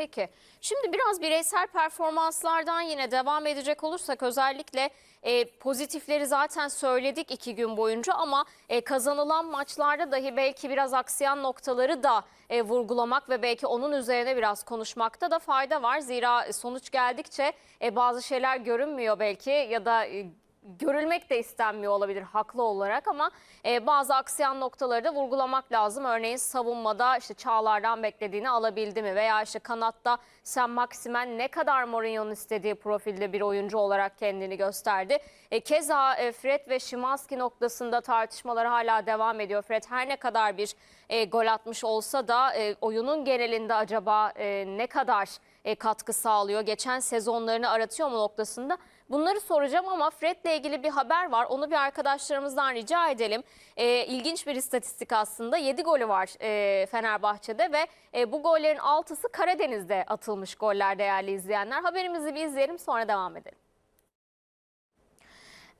Peki. Şimdi biraz bireysel performanslardan yine devam edecek olursak özellikle e, pozitifleri zaten söyledik iki gün boyunca ama e, kazanılan maçlarda dahi belki biraz aksayan noktaları da e, vurgulamak ve belki onun üzerine biraz konuşmakta da fayda var. Zira sonuç geldikçe e, bazı şeyler görünmüyor belki ya da e, görülmek de istenmiyor olabilir haklı olarak ama e, bazı aksayan noktaları da vurgulamak lazım. Örneğin savunmada işte Çağlar'dan beklediğini alabildi mi veya işte kanatta Sen Maximen ne kadar Mourinho'nun istediği profilde bir oyuncu olarak kendini gösterdi. E, keza e, Fred ve Szymanski noktasında tartışmalar hala devam ediyor. Fred her ne kadar bir e, gol atmış olsa da e, oyunun genelinde acaba e, ne kadar e, katkı sağlıyor? Geçen sezonlarını aratıyor mu noktasında? Bunları soracağım ama Fred'le ilgili bir haber var. Onu bir arkadaşlarımızdan rica edelim. E, ilginç bir istatistik aslında. 7 golü var e, Fenerbahçe'de ve e, bu gollerin 6'sı Karadeniz'de atılmış goller değerli izleyenler. Haberimizi bir izleyelim sonra devam edelim.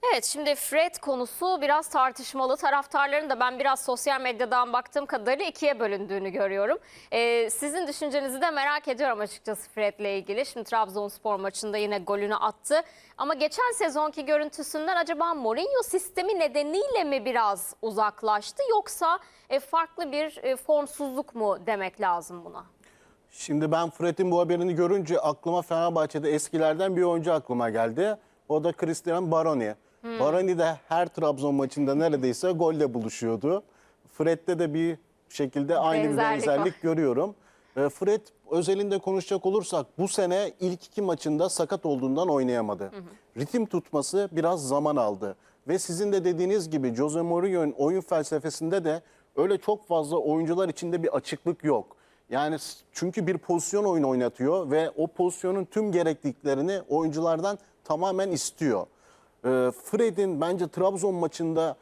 Evet şimdi Fred konusu biraz tartışmalı. Taraftarların da ben biraz sosyal medyadan baktığım kadarıyla ikiye bölündüğünü görüyorum. Ee, sizin düşüncenizi de merak ediyorum açıkçası Fred'le ilgili. Şimdi Trabzonspor maçında yine golünü attı. Ama geçen sezonki görüntüsünden acaba Mourinho sistemi nedeniyle mi biraz uzaklaştı? Yoksa e, farklı bir e, formsuzluk mu demek lazım buna? Şimdi ben Fred'in bu haberini görünce aklıma Fenerbahçe'de eskilerden bir oyuncu aklıma geldi. O da Christian Baroni. Baroni de her Trabzon maçında neredeyse golle buluşuyordu. Fred'de de bir şekilde aynı Benzerlik bir benzerlik var. görüyorum. E, Fred özelinde konuşacak olursak bu sene ilk iki maçında sakat olduğundan oynayamadı. Ritim tutması biraz zaman aldı. Ve sizin de dediğiniz gibi Jose Mourinho'nun oyun felsefesinde de öyle çok fazla oyuncular içinde bir açıklık yok. Yani çünkü bir pozisyon oyunu oynatıyor ve o pozisyonun tüm gerekliliklerini oyunculardan tamamen istiyor. Ee, Fred'in bence Trabzon maçında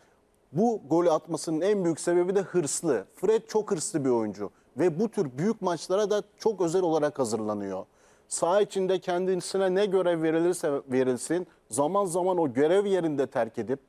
bu golü atmasının en büyük sebebi de hırslı. Fred çok hırslı bir oyuncu ve bu tür büyük maçlara da çok özel olarak hazırlanıyor. Saha içinde kendisine ne görev verilirse verilsin zaman zaman o görev yerinde terk edip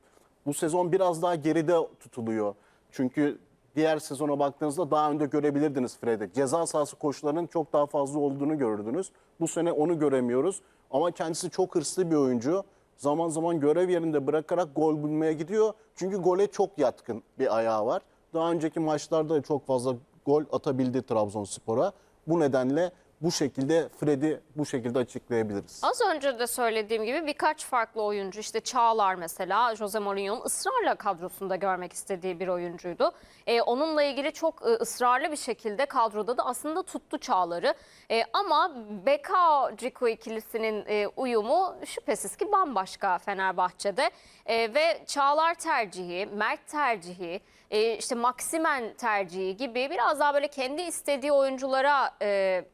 bu sezon biraz daha geride tutuluyor. Çünkü diğer sezona baktığınızda daha önde görebilirdiniz Fred'i. Ceza sahası koşularının çok daha fazla olduğunu görürdünüz. Bu sene onu göremiyoruz. Ama kendisi çok hırslı bir oyuncu. Zaman zaman görev yerinde bırakarak gol bulmaya gidiyor. Çünkü gole çok yatkın bir ayağı var. Daha önceki maçlarda da çok fazla gol atabildi Trabzonspor'a. Bu nedenle bu şekilde Fred'i bu şekilde açıklayabiliriz. Az önce de söylediğim gibi birkaç farklı oyuncu işte Çağlar mesela Jose Mourinho'nun ısrarla kadrosunda görmek istediği bir oyuncuydu. Ee, onunla ilgili çok e, ısrarlı bir şekilde kadroda da aslında tuttu Çağlar'ı. Ee, ama Beka Ciku ikilisinin e, uyumu şüphesiz ki bambaşka Fenerbahçe'de. Ee, ve Çağlar tercihi, Mert tercihi, e, işte Maximen tercihi gibi biraz daha böyle kendi istediği oyunculara e,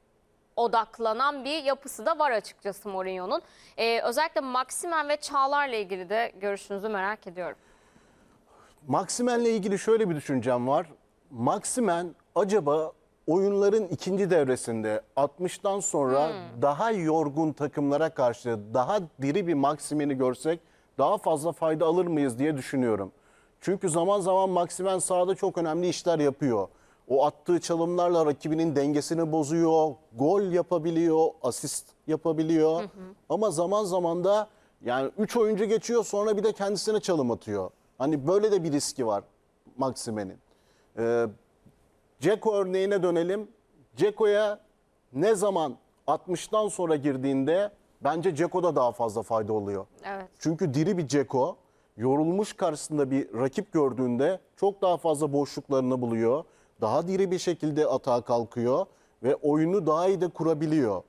odaklanan bir yapısı da var açıkçası Mourinho'nun. Ee, özellikle Maximen ve Çağlar'la ilgili de görüşünüzü merak ediyorum. Maximen'le ilgili şöyle bir düşüncem var. Maximen acaba oyunların ikinci devresinde 60'tan sonra daha yorgun takımlara karşı daha diri bir Maximen'i görsek daha fazla fayda alır mıyız diye düşünüyorum. Çünkü zaman zaman Maximen sahada çok önemli işler yapıyor. O attığı çalımlarla rakibinin dengesini bozuyor, gol yapabiliyor, asist yapabiliyor. Ama zaman zaman da yani 3 oyuncu geçiyor sonra bir de kendisine çalım atıyor. Hani böyle de bir riski var Maximen'in. Ee, Ceko örneğine dönelim. Ceko'ya ne zaman 60'tan sonra girdiğinde bence Ceko'da daha fazla fayda oluyor. Evet. Çünkü diri bir Ceko yorulmuş karşısında bir rakip gördüğünde çok daha fazla boşluklarını buluyor. Daha diri bir şekilde atağa kalkıyor ve oyunu daha iyi de kurabiliyor.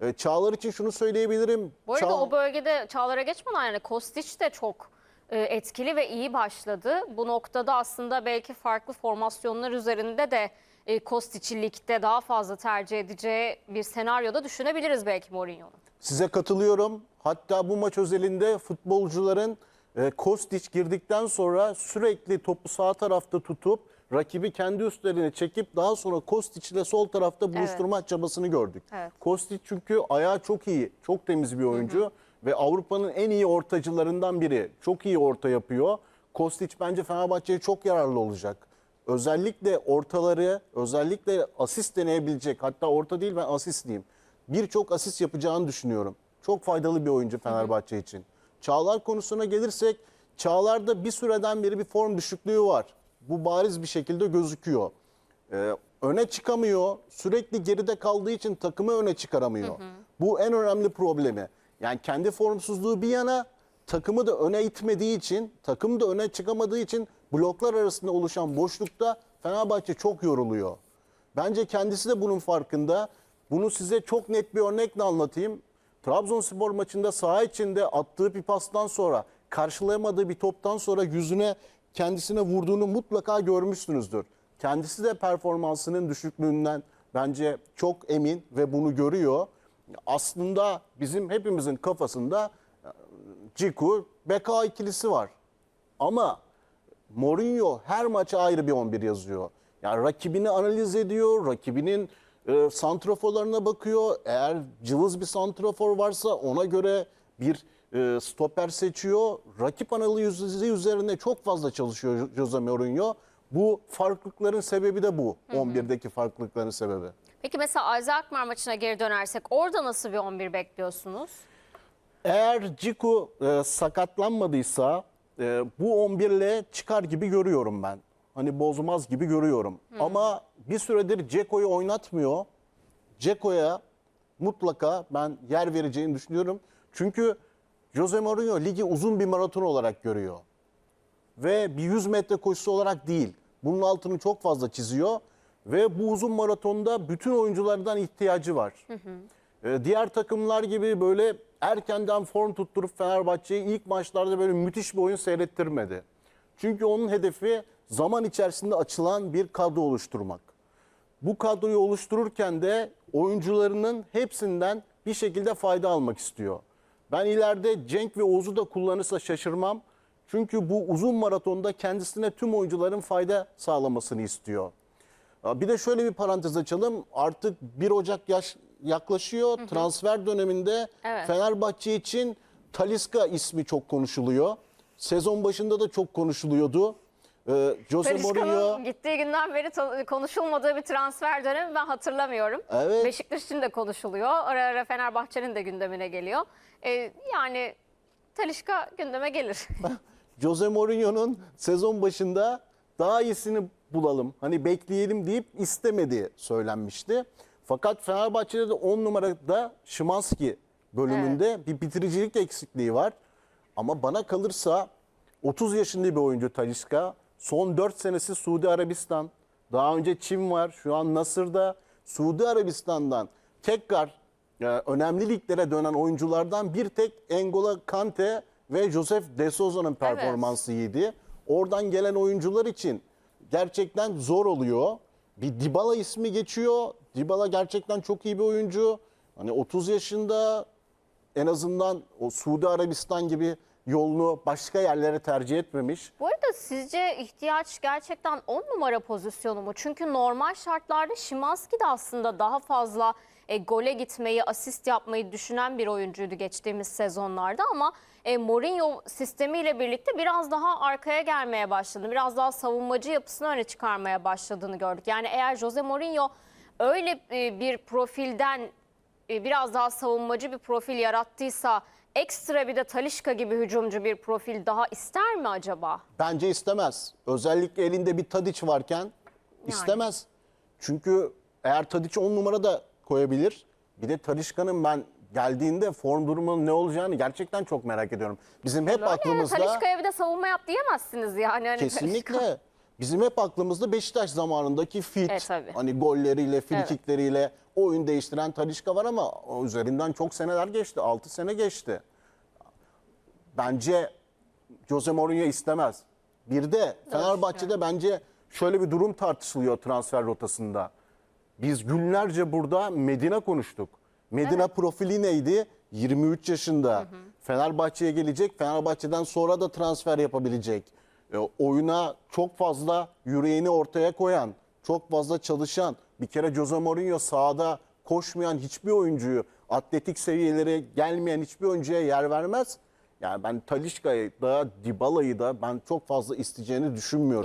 Ee, Çağlar için şunu söyleyebilirim. Bu arada Çağ- o bölgede Çağlar'a geçmeden yani Kostić de çok e, etkili ve iyi başladı. Bu noktada aslında belki farklı formasyonlar üzerinde de e, Kostic'i ligde daha fazla tercih edeceği bir senaryoda düşünebiliriz belki Mourinho'nun. Size katılıyorum. Hatta bu maç özelinde futbolcuların e, Kostić girdikten sonra sürekli topu sağ tarafta tutup rakibi kendi üstlerine çekip daha sonra Kostić ile sol tarafta buluşturma çabasını gördük. Evet. Kostić çünkü ayağı çok iyi, çok temiz bir oyuncu ve Avrupa'nın en iyi ortacılarından biri. Çok iyi orta yapıyor. Kostić bence Fenerbahçe'ye çok yararlı olacak. özellikle ortaları, özellikle asist deneyebilecek, hatta orta değil ben asist diyeyim. Birçok asist yapacağını düşünüyorum. Çok faydalı bir oyuncu Fenerbahçe için. Çağlar konusuna gelirsek, Çağlar'da bir süreden beri bir form düşüklüğü var. Bu bariz bir şekilde gözüküyor. Ee, öne çıkamıyor. Sürekli geride kaldığı için takımı öne çıkaramıyor. Bu en önemli problemi. Yani kendi formsuzluğu bir yana takımı da öne itmediği için, takım da öne çıkamadığı için bloklar arasında oluşan boşlukta Fenerbahçe çok yoruluyor. Bence kendisi de bunun farkında. Bunu size çok net bir örnekle anlatayım. Trabzonspor maçında saha içinde attığı bir pastan sonra, karşılayamadığı bir toptan sonra yüzüne kendisine vurduğunu mutlaka görmüşsünüzdür. Kendisi de performansının düşüklüğünden bence çok emin ve bunu görüyor. Aslında bizim hepimizin kafasında e, Ciku, Beka ikilisi var. Ama Mourinho her maça ayrı bir 11 yazıyor. Yani rakibini analiz ediyor, rakibinin e, santraforlarına bakıyor. Eğer cılız bir santrafor varsa ona göre bir e, stoper seçiyor. Rakip analizi üzerine çok fazla çalışıyor Jose Mourinho. Bu farklılıkların sebebi de bu. 11'deki farklılıkların sebebi. Peki mesela Azi Akmar maçına geri dönersek orada nasıl bir 11 bekliyorsunuz? Eğer Ciku e, sakatlanmadıysa e, bu 11 ile çıkar gibi görüyorum ben. Hani bozmaz gibi görüyorum. Ama bir süredir Ceko'yu oynatmıyor. Ceko'ya mutlaka ben yer vereceğini düşünüyorum. Çünkü Jose Mourinho ligi uzun bir maraton olarak görüyor. Ve bir 100 metre koşusu olarak değil. Bunun altını çok fazla çiziyor. Ve bu uzun maratonda bütün oyunculardan ihtiyacı var. Ee, diğer takımlar gibi böyle erkenden form tutturup Fenerbahçe'yi ilk maçlarda böyle müthiş bir oyun seyrettirmedi. Çünkü onun hedefi zaman içerisinde açılan bir kadro oluşturmak. Bu kadroyu oluştururken de oyuncularının hepsinden bir şekilde fayda almak istiyor. Ben ileride Cenk ve Oğuz'u da kullanırsa şaşırmam. Çünkü bu uzun maratonda kendisine tüm oyuncuların fayda sağlamasını istiyor. Bir de şöyle bir parantez açalım. Artık 1 Ocak yaş yaklaşıyor. Transfer döneminde Evet. Fenerbahçe için Taliska ismi çok konuşuluyor. Sezon başında da çok konuşuluyordu. Ee, Jose Mourinho gittiği günden beri konuşulmadığı bir transfer dönemi ben hatırlamıyorum. Evet. Beşiktaş için de konuşuluyor. Ara ara Fenerbahçe'nin de gündemine geliyor. Ee, yani Talişka gündeme gelir. Jose Mourinho'nun sezon başında daha iyisini bulalım. Hani bekleyelim deyip istemediği söylenmişti. Fakat Fenerbahçe'de de 10 numarada Şimanski bölümünde bir bitiricilik eksikliği var. Ama bana kalırsa 30 yaşında bir oyuncu Talisca. Son 4 senesi Suudi Arabistan. Daha önce Çin var. Şu an Nasır'da. Suudi Arabistan'dan tekrar e, önemli liglere dönen oyunculardan bir tek Engola Kante ve Joseph De Souza'nın performansı iyiydi. Oradan gelen oyuncular için gerçekten zor oluyor. Bir Dybala ismi geçiyor. Dybala gerçekten çok iyi bir oyuncu. Hani 30 yaşında en azından o Suudi Arabistan gibi yolunu başka yerlere tercih etmemiş. Bu arada sizce ihtiyaç gerçekten 10 numara pozisyonu mu? Çünkü normal şartlarda Şimanski de aslında daha fazla e, gole gitmeyi, asist yapmayı düşünen bir oyuncuydu geçtiğimiz sezonlarda ama e, Mourinho sistemiyle birlikte biraz daha arkaya gelmeye başladı. Biraz daha savunmacı yapısını öne çıkarmaya başladığını gördük. Yani eğer Jose Mourinho öyle e, bir profilden e, biraz daha savunmacı bir profil yarattıysa ekstra bir de Talişka gibi hücumcu bir profil daha ister mi acaba? Bence istemez. Özellikle elinde bir Tadiç varken istemez. Çünkü eğer Tadiç 10 numara da koyabilir. Bir de Talişka'nın ben geldiğinde form durumunun ne olacağını gerçekten çok merak ediyorum. Bizim hep Öyle yani aklımızda Talişka'ya bir de savunma yap diyemezsiniz yani. Hani Talisca- kesinlikle bizim hep aklımızda Beşiktaş zamanındaki fit, E, tabii. hani golleriyle, frikikleriyle oyun değiştiren Talişka var ama o üzerinden çok seneler geçti. 6 sene geçti. Bence Jose Mourinho istemez. Bir de Fenerbahçe'de bence şöyle bir durum tartışılıyor transfer rotasında. Biz günlerce burada Medina konuştuk. Medina profili neydi? 23 yaşında. Fenerbahçe'ye gelecek. Fenerbahçe'den sonra da transfer yapabilecek. E, oyuna çok fazla yüreğini ortaya koyan, çok fazla çalışan, bir kere Jose Mourinho sahada koşmayan hiçbir oyuncuyu, atletik seviyelere gelmeyen hiçbir oyuncuya yer vermez. Yani ben Talişka'yı da Dybala'yı da ben çok fazla isteyeceğini düşünmüyorum.